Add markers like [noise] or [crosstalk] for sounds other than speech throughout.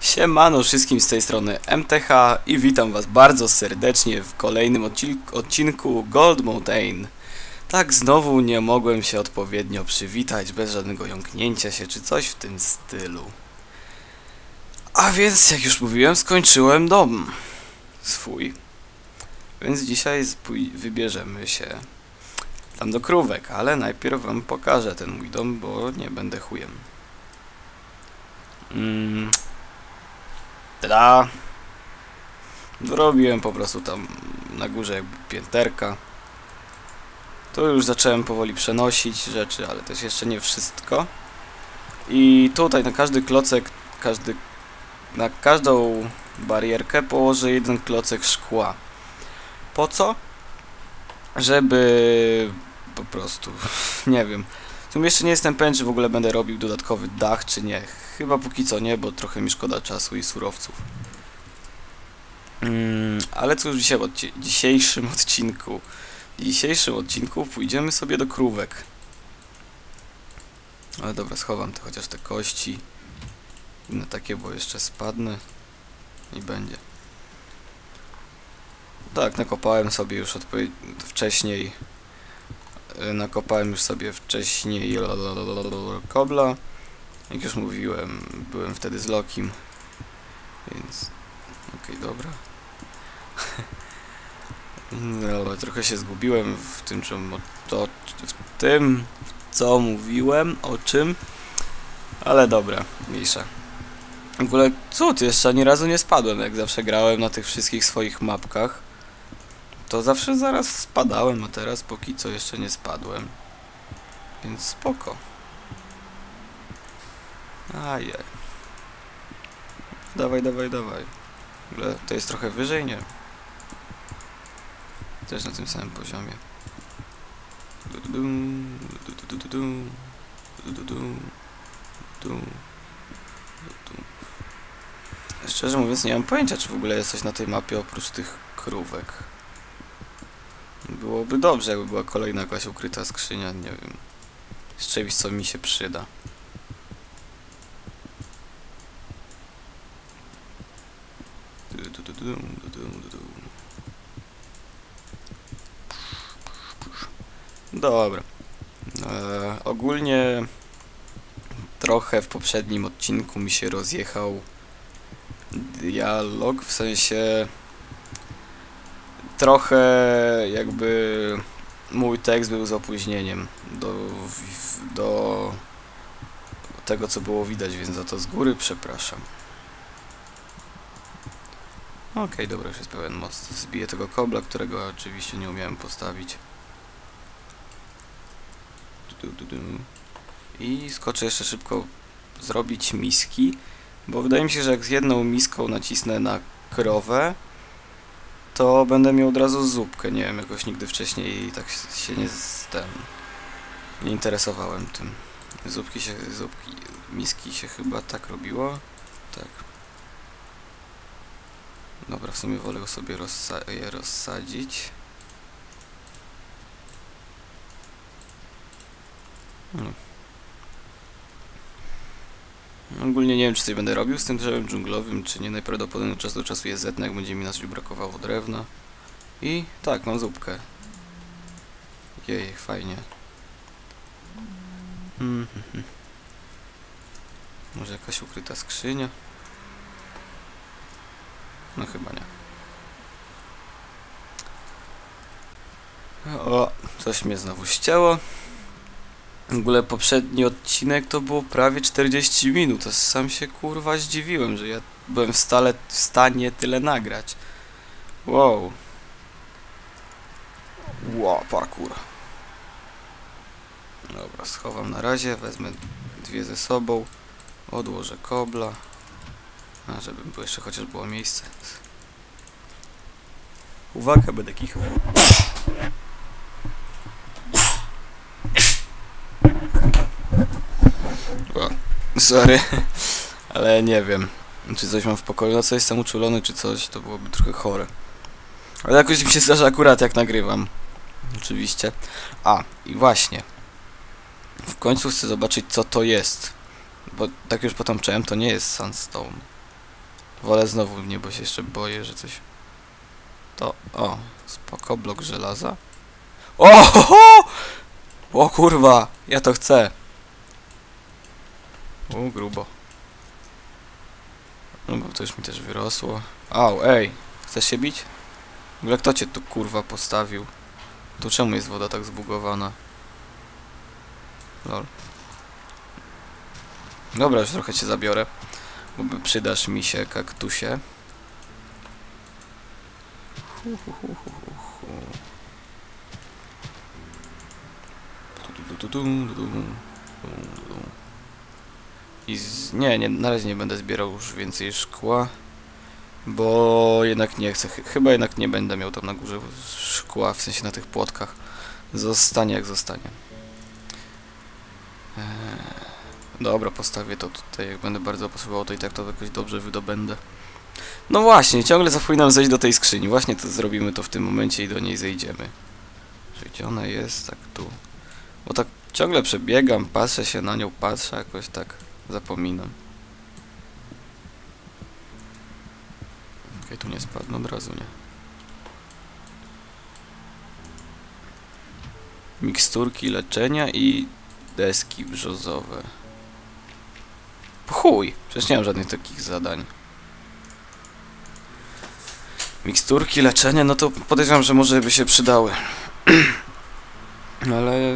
Siemano wszystkim z tej strony MTH i witam was bardzo serdecznie w kolejnym odcinku, Gold Mountain. Tak, znowu nie mogłem się odpowiednio przywitać, bez żadnego jąknięcia się czy coś w tym stylu. A więc, jak już mówiłem, skończyłem dom swój. Więc dzisiaj wybierzemy się tam do krówek, ale najpierw wam pokażę ten mój dom, bo nie będę chujem. Mm. Tada! Zrobiłem po prostu tam na górze jakby pięterka. To już zacząłem powoli przenosić rzeczy, ale też jeszcze nie wszystko. I tutaj na każdy klocek, każdy, na każdą barierkę położę jeden klocek szkła. Po co? Żeby po prostu, [laughs] nie wiem. Sumie jeszcze nie jestem pewien, czy w ogóle będę robił dodatkowy dach, czy nie. Chyba póki co nie, bo trochę mi szkoda czasu i surowców. Mm, ale cóż, dzisiaj dzisiejszym [laughs] odcinku. W dzisiejszym odcinku pójdziemy sobie do krówek. Ale dobra, schowam te, chociaż te kości. Inne takie, bo jeszcze spadnę. I będzie. Tak, nakopałem sobie już wcześniej. Y, Nakopałem już sobie wcześniej kobla. Jak już mówiłem, byłem wtedy z Lokim. Więc. Okej, dobra. [laughs] No, trochę się zgubiłem w tym, czym to, w tym, co mówiłem, o czym. Ale dobra, mniejsza. W ogóle cud, jeszcze ani razu nie spadłem, jak zawsze grałem na tych wszystkich swoich mapkach. To zawsze zaraz spadałem, a teraz póki co jeszcze nie spadłem. Więc spoko. Ajaj. Dawaj, dawaj, dawaj. W ogóle to jest trochę wyżej, nie? Też na tym samym poziomie. Szczerze mówiąc nie mam pojęcia, czy w ogóle jest coś na tej mapie oprócz tych krówek. Byłoby dobrze, jakby była kolejna jakaś ukryta skrzynia, nie wiem. Z czymś, co mi się przyda. Dobra. E, ogólnie trochę w poprzednim odcinku mi się rozjechał dialog, w sensie trochę jakby mój tekst był z opóźnieniem do, do tego co było widać, więc za to z góry przepraszam. Okej, dobra, już jest pełen most. Zbiję tego kobla, którego oczywiście nie umiałem postawić. I skoczę jeszcze szybko zrobić miski, bo wydaje mi się, że jak z jedną miską nacisnę na krowę, to będę miał od razu zupkę. Nie wiem, jakoś nigdy wcześniej tak się nie ten nie interesowałem tym. Zupki się, zupki, miski się chyba tak robiło. Tak. Dobra, w sumie wolę sobie rozsa je rozsadzić. Hmm. Ogólnie nie wiem, czy coś będę robił z tym drzewem dżunglowym, czy nie. Najprawdopodobniej od czasu do czasu je zetnę, jak będzie mi na coś brakowało drewna. I tak, mam zupkę. Jej, fajnie. Hmm, hmm. Może jakaś ukryta skrzynia? No chyba nie. O, coś mnie znowu ścięło. W ogóle poprzedni odcinek to było prawie 40 minut, to sam się kurwa zdziwiłem, że ja byłem w, stale, w stanie tyle nagrać. Wow. Wow, parkour. Dobra, schowam na razie, wezmę dwie ze sobą, odłożę kobla, a żeby było jeszcze chociaż było miejsce. Uwaga, będę kichał. O, sorry, ale nie wiem, czy coś mam w pokoju, na co jestem uczulony, czy coś, to byłoby trochę chore. Ale jakoś mi się zdarza akurat jak nagrywam. Oczywiście. A, i właśnie. W końcu chcę zobaczyć co to jest. Bo tak już potem czułem, to nie jest sandstone. Wolę znowu nie, bo się jeszcze boję, że coś... To... O, spoko, blok żelaza. O! Ho, ho! O kurwa, ja to chcę. U, grubo. No bo to już mi też wyrosło. Au, ej, chcesz się bić? W ogóle kto cię tu kurwa postawił? Tu czemu jest woda tak zbugowana? Lol. Dobra, już trochę cię zabiorę. Bo przydasz mi się, kaktusie. Hu, hu, hu, hu, hu. Tu, tu, tu, tu, tu, tu, tu, tu. I z... nie, nie, na razie nie będę zbierał już więcej szkła. Bo jednak nie chcę. Chy- Chyba jednak nie będę miał tam na górze szkła, w sensie na tych płotkach. Zostanie jak zostanie. Eee, dobra, postawię to tutaj. Jak będę bardzo potrzebował, to i tak to jakoś dobrze wydobędę. No właśnie, ciągle zapominam zejść do tej skrzyni. Właśnie to zrobimy to w tym momencie i do niej zejdziemy. Że Gdzie ona jest? Tak tu. Bo tak ciągle przebiegam, patrzę się na nią, patrzę, jakoś tak zapominam. Okej, tu nie spadnę od razu, nie. Miksturki leczenia i deski brzozowe. Chuj! Przecież nie mam żadnych takich zadań. Miksturki leczenia, no to podejrzewam, że może by się przydały. [clears throat] Ale...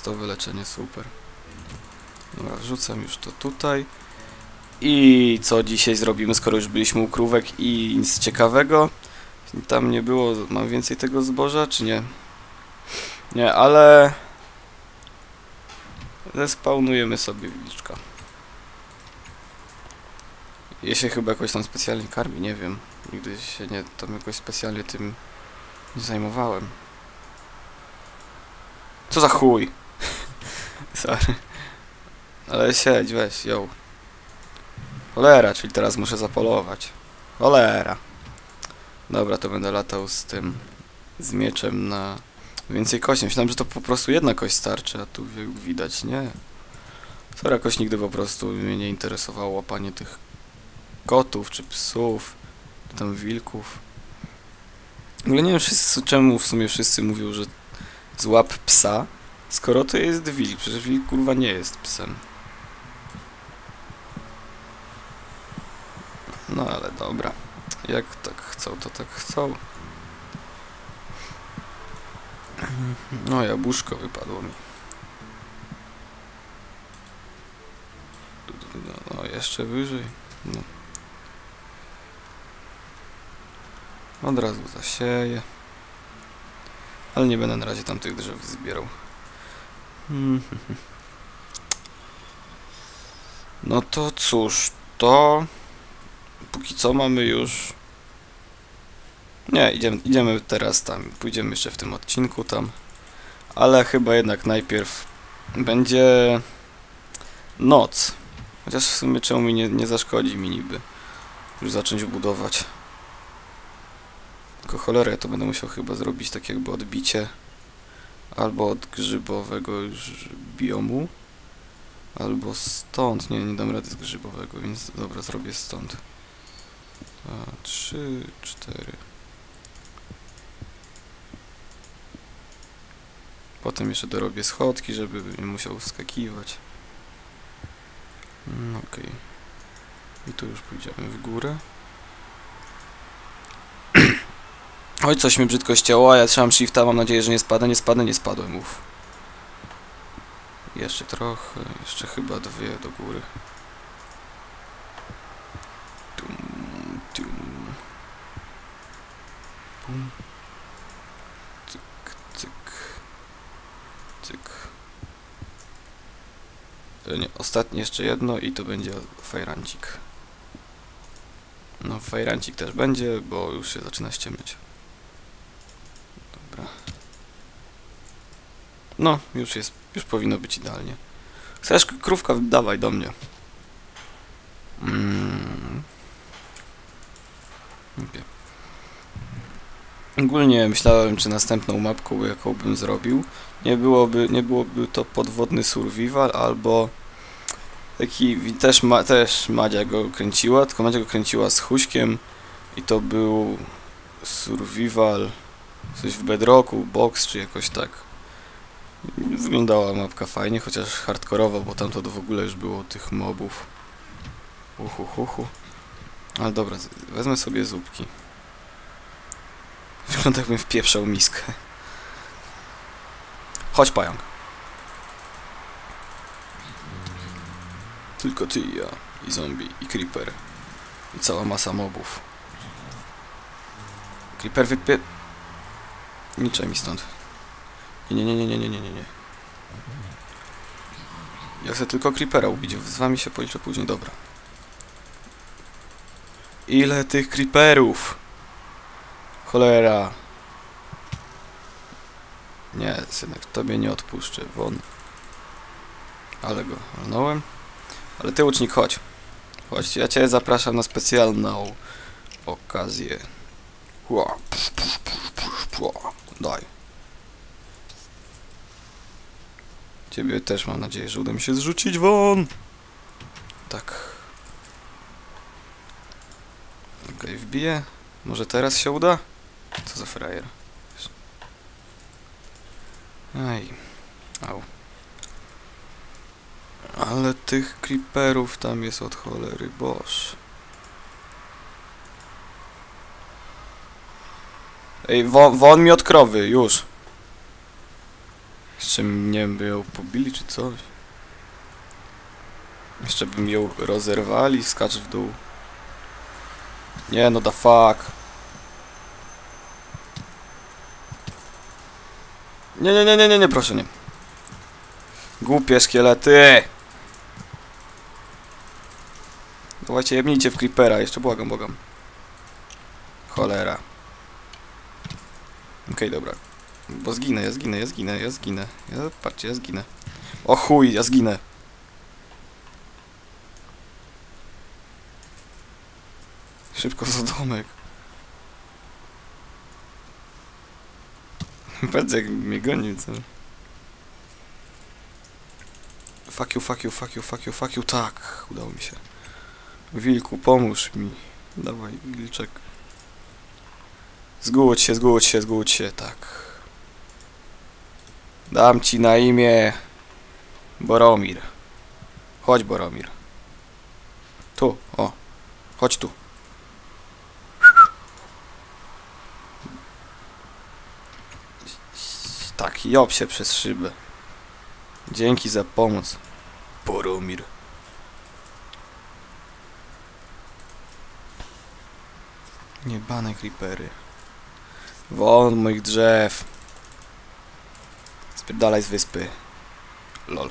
Natychmiastowe leczenie, super. Dobra, wrzucam już to tutaj. I co dzisiaj zrobimy, skoro już byliśmy u krówek i nic ciekawego? Tam nie było, mam więcej tego zboża, czy nie? Nie, ale... Zespawnujemy sobie wilczka. Je się chyba jakoś tam specjalnie karmi, nie wiem. Nigdy się nie tam jakoś specjalnie tym nie zajmowałem. Co za chuj? Sorry. Ale siedź, weź, ją. Cholera, czyli teraz muszę zapolować. Cholera. Dobra, to będę latał z tym, z mieczem na więcej kości. Myślałem, że to po prostu jedna kość starczy, a tu wi- widać, nie. Sorry, jakoś nigdy po prostu mnie nie interesowało łapanie tych kotów, czy psów, czy tam wilków. W ogóle nie wiem wszyscy, czemu w sumie wszyscy mówią, że złap psa, skoro to jest wilk. Przecież wilk kurwa nie jest psem. No ale dobra. Jak tak chcą, to tak chcą. No, jabłuszko wypadło mi. No jeszcze wyżej. No. Od razu zasieję. Ale nie będę na razie tamtych drzew zbierał. Mhm. No to cóż, to póki co mamy już. Nie, idziemy, idziemy teraz tam. Pójdziemy jeszcze w tym odcinku tam. Ale chyba jednak najpierw będzie noc. Chociaż w sumie czemu mi nie, nie zaszkodzi mi niby już zacząć budować. Tylko cholerę, to będę musiał chyba zrobić tak jakby odbicie albo od grzybowego już biomu, albo stąd. Nie, nie dam rady z grzybowego, więc dobra, zrobię stąd. Dwa, trzy, cztery. Potem jeszcze dorobię schodki, żeby nie musiał wskakiwać. Mm, Okej. I tu już pójdziemy w górę. Oj, coś mi brzydko ścięło, a ja trzymam shifta, mam nadzieję, że nie spadnę, nie spadnę, nie spadłem, uff. Jeszcze trochę, jeszcze chyba dwie do góry. Tum, tum. Pum. Cyk, cyk. Cyk. To nie, ostatnie jeszcze jedno i to będzie fajrancik. No, fajrancik też będzie, bo już się zaczyna ściemniać. No, już jest, już powinno być idealnie. Chcesz krówka, dawaj do mnie. Mm. Okej. Ogólnie myślałem, czy następną mapką, jaką bym zrobił, nie byłoby, nie byłoby to podwodny survival, albo taki, też, ma, też Madzia go kręciła, tylko Madzia go kręciła z Huśkiem i to był survival, coś w bedrocku, box, czy jakoś tak. Wyglądała mapka fajnie, chociaż hardkorowo, bo tam to w ogóle już było tych mobów. Uhu, uhu. Ale dobra, wezmę sobie zupki. [laughs] Wygląda jakbym wpieprzał miskę. Chodź pająk. Tylko ty i ja, i zombie, i creeper. I cała masa mobów. Creeper wypie... Niczej mi stąd. Nie, nie, nie, nie, nie, nie, nie, nie. Ja chcę tylko creepera ubić, z wami się policzę później, dobra. Ile tych creeperów? Cholera. Nie, synek, tobie nie odpuszczę, won. Ale go walnąłem. Ale ty łucznik, chodź. Chodź, ja cię zapraszam na specjalną okazję. Daj. Ciebie też mam nadzieję, że uda mi się zrzucić won. Tak. Okej, wbiję. Może teraz się uda? Co za frajer. Aj. Au. Ale tych creeperów tam jest od cholery boż. Ej, won, won mi od krowy, już. Jeszcze nie by ją pobili czy coś. Jeszcze bym ją rozerwali, skacz w dół. Nie no, da fuck. Nie, nie, nie, nie, nie, nie, proszę nie. Głupie szkielety! Dawajcie, jebnijcie w creepera, jeszcze błagam, błagam. Cholera. Okej, dobra. Bo zginę, ja zginę, ja zginę, ja zginę. Ja, patrzcie, ja zginę. O chuj, ja zginę. Szybko za domek. [laughs] Patrz jak mnie goni, co? Fuck you, fuck you, fuck you, fuck you, fuck you, tak, udało mi się. Wilku, pomóż mi. Dawaj, wilczek. Zgódź się, zgódź się, zgódź się, tak. Dam ci na imię Boromir. Chodź, Boromir. Tu, o. Chodź tu. Tak, job się przez szybę. Dzięki za pomoc. Boromir. Niebane creepery. Won moich drzew. Spierdalaj z wyspy. Lol.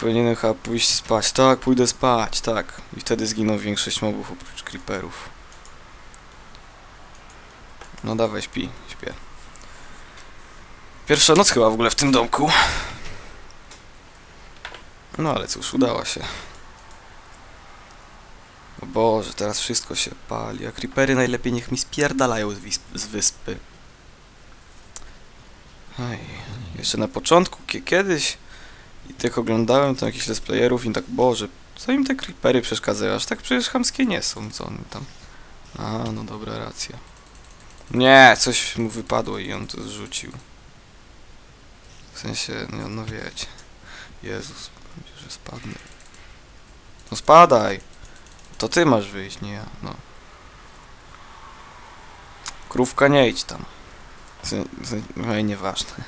Powinienem chyba pójść spać. Tak, pójdę spać, tak. I wtedy zginą większość mobów oprócz creeperów. No dawaj, śpi, śpię. Pierwsza noc chyba w ogóle w tym domku. No ale cóż, udała się. O Boże, teraz wszystko się pali, a creepery najlepiej niech mi spierdalają z, z wyspy. Ej, jeszcze na początku, kie- kiedyś i tak oglądałem tam jakichś let's i tak, Boże, co im te creepery przeszkadzają? Aż tak przecież chamskie nie są, co oni tam... A, no dobra, racja. Nie, coś mu wypadło i on to zrzucił. W sensie, no, no wiecie. Jezus, że spadnę. No spadaj! To ty masz wyjść, nie ja, no. Krówka nie idź tam. Z- z- No nieważne.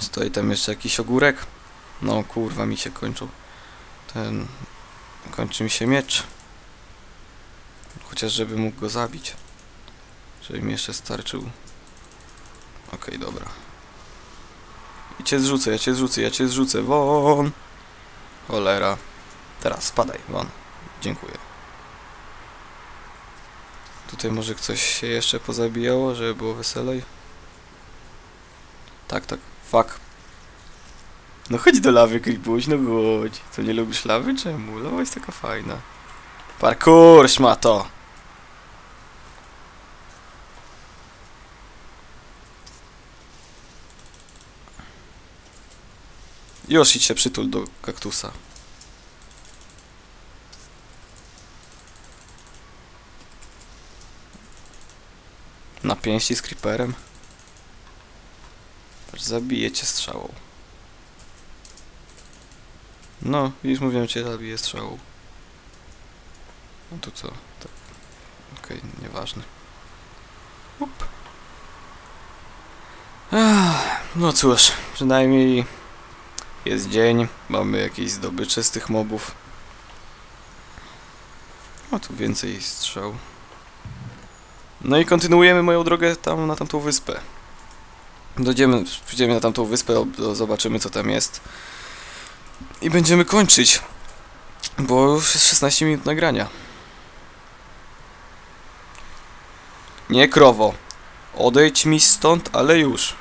Stoi tam jeszcze jakiś ogórek. No kurwa mi się kończył. Ten... Kończy mi się miecz. Chociaż żeby mógł go zabić. Żeby mi jeszcze starczył. Okej, dobra. I cię zrzucę, ja cię zrzucę, ja cię zrzucę. Won! Cholera. Teraz spadaj, won. Dziękuję. Tutaj może ktoś się jeszcze pozabijało, żeby było weselej? Tak, tak. Fuck. No chodź do lawy, Kripuś, no chodź. Co, nie lubisz lawy? Czemu? Lawa jest taka fajna. Parkour, szmato! Już idź się przytul do kaktusa. Na pięści z creeperem. Zabije cię strzałą. No, widzisz, mówiłem cię, zabije strzałą. No to co? Tak. Okej, nieważne. Up. No cóż, przynajmniej jest dzień, mamy jakieś zdobycze z tych mobów. O, tu więcej strzał. No i kontynuujemy moją drogę tam na tamtą wyspę. Dojdziemy, przyjdziemy na tamtą wyspę, ob- zobaczymy co tam jest. I będziemy kończyć. Bo już jest 16 minut nagrania. Nie krowo. Odejdź mi stąd, ale już.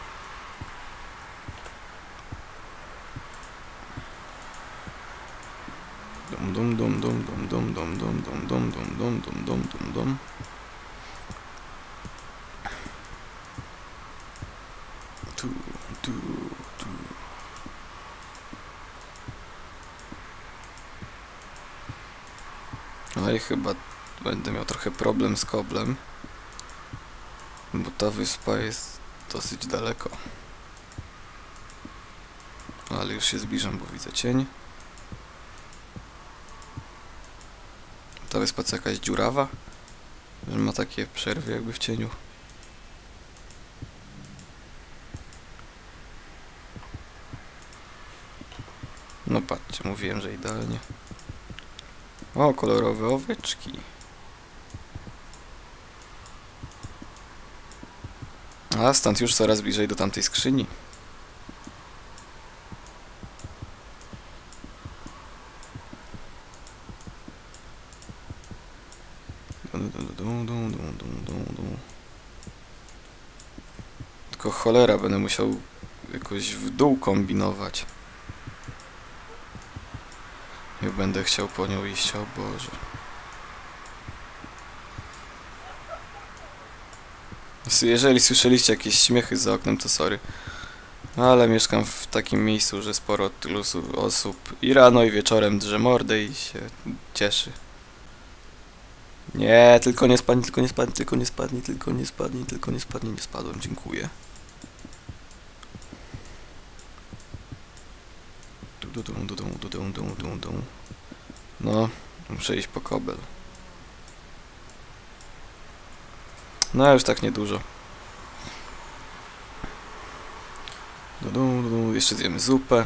Problem z koblem. Bo ta wyspa jest dosyć daleko. Ale już się zbliżam, bo widzę cień. Ta wyspa co jakaś dziurawa? Że ma takie przerwy jakby w cieniu. No patrzcie, mówiłem, że idealnie. O, kolorowe oweczki. A stąd już coraz bliżej do tamtej skrzyni. Tylko cholera, będę musiał jakoś w dół kombinować. Jak będę chciał po nią iść, o Boże. Jeżeli słyszeliście jakieś śmiechy za oknem, to sorry. Ale mieszkam w takim miejscu, że sporo tylu su- osób i rano i wieczorem drze mordę i się cieszy. Nie, tylko nie spadnij, tylko nie spadnij, tylko nie spadnij, tylko nie spadnij, tylko nie spadnij, nie spadłem, dziękuję. No, muszę iść po kobel. No, już tak niedużo. Du, du, du, du. Jeszcze zjemy zupę.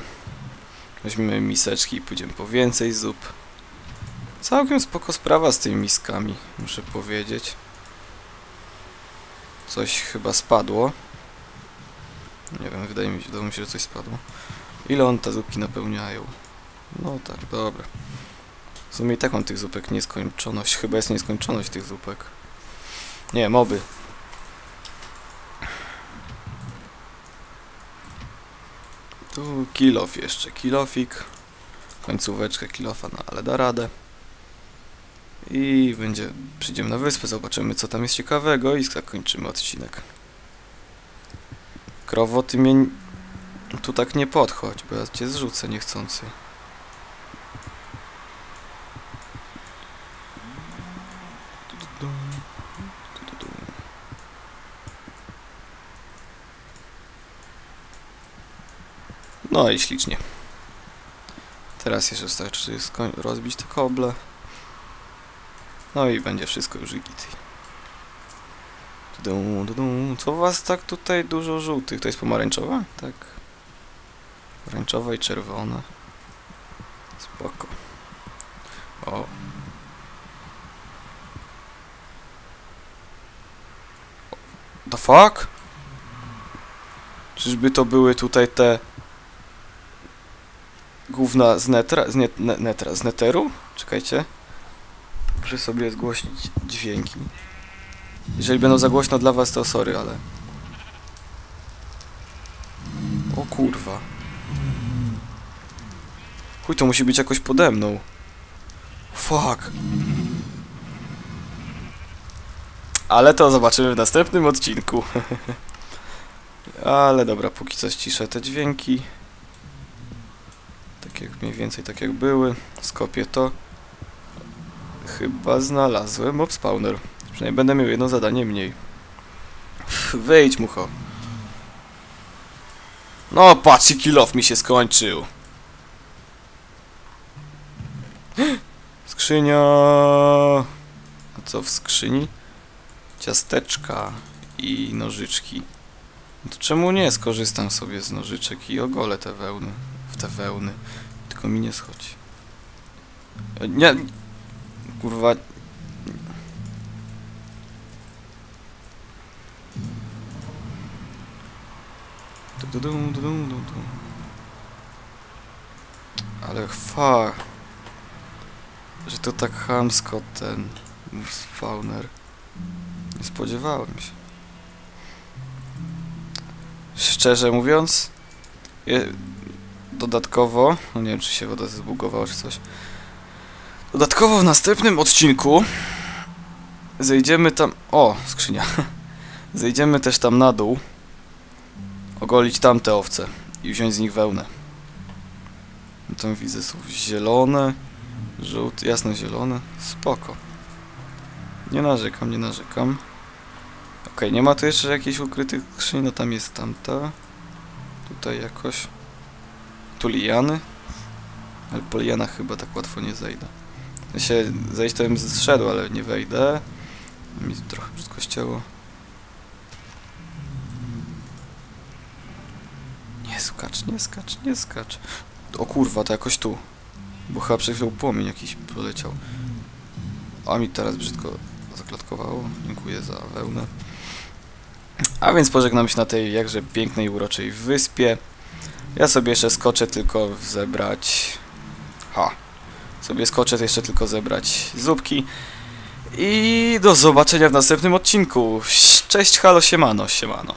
Weźmiemy miseczki i pójdziemy po więcej zup. Całkiem spoko sprawa z tymi miskami, muszę powiedzieć. Coś chyba spadło. Nie wiem, wydaje mi się, wydaje mi się, że coś spadło. Ile on te zupki napełniają? No tak, dobra. W sumie i tak mam tych zupek nieskończoność. Chyba jest nieskończoność tych zupek. Nie, moby. Tu kilof jeszcze, kilofik. Końcóweczkę kilofa, no ale da radę. I będzie, przyjdziemy na wyspę, zobaczymy co tam jest ciekawego i zakończymy odcinek. Krowo, ty mnie tu tak nie podchodź, bo ja cię zrzucę niechcący. No i ślicznie. Teraz jeszcze wystarczy rozbić te koble. No i będzie wszystko już git. Co was tak tutaj dużo żółtych? To jest pomarańczowa? Tak. Pomarańczowa i czerwona. Spoko. O. The fuck? Czyżby to były tutaj te gówna z netra, z nie, ne, netra, z neteru? Czekajcie. Muszę sobie zgłośnić dźwięki. Jeżeli będą za głośno dla was, to sorry, ale... O kurwa. Chuj, to musi być jakoś pode mną. Fuck. Ale to zobaczymy w następnym odcinku. [laughs] Ale dobra, póki co ściszę te dźwięki. Jak mniej więcej tak jak były. Skopię to. Chyba znalazłem mob spawner. Przynajmniej będę miał jedno zadanie mniej. Wyjdź, mucho. No, patrz, kill off mi się skończył. Skrzynia. A co w skrzyni? Ciasteczka i nożyczki. No to czemu nie skorzystam sobie z nożyczek i ogolę te wełny? W te wełny. Tylko mi nie schodzi. Nie. Kurwa. Ale fa. Że to tak chamsko ten spawner. Nie spodziewałem się. Szczerze mówiąc, dodatkowo, no nie wiem czy się woda zbugowała czy coś. Dodatkowo w następnym odcinku zejdziemy tam. O, skrzynia. [laughs] Zejdziemy też tam na dół. Ogolić tamte owce i wziąć z nich wełnę. No Tam widzę są zielone, żółte, jasno zielone. Spoko. Nie narzekam, nie narzekam. Okej, nie ma tu jeszcze jakichś ukrytych skrzyń, no tam jest tamta. Tutaj jakoś. Tu liany. Ale po lianach chyba tak łatwo nie zejdę. Ja się zejść to bym zszedł, ale nie wejdę. Mi trochę wszystko ścięło. Nie skacz, nie skacz, nie skacz. O kurwa, to jakoś tu. Bo chyba przed chwilą płomień jakiś poleciał. A mi teraz brzydko zaklatkowało. Dziękuję za wełnę. A więc pożegnam się na tej jakże pięknej, uroczej wyspie. Ja sobie jeszcze skoczę tylko zebrać... Ha! Sobie skoczę jeszcze tylko zebrać zupki. I do zobaczenia w następnym odcinku. Cześć, halo, siemano, siemano.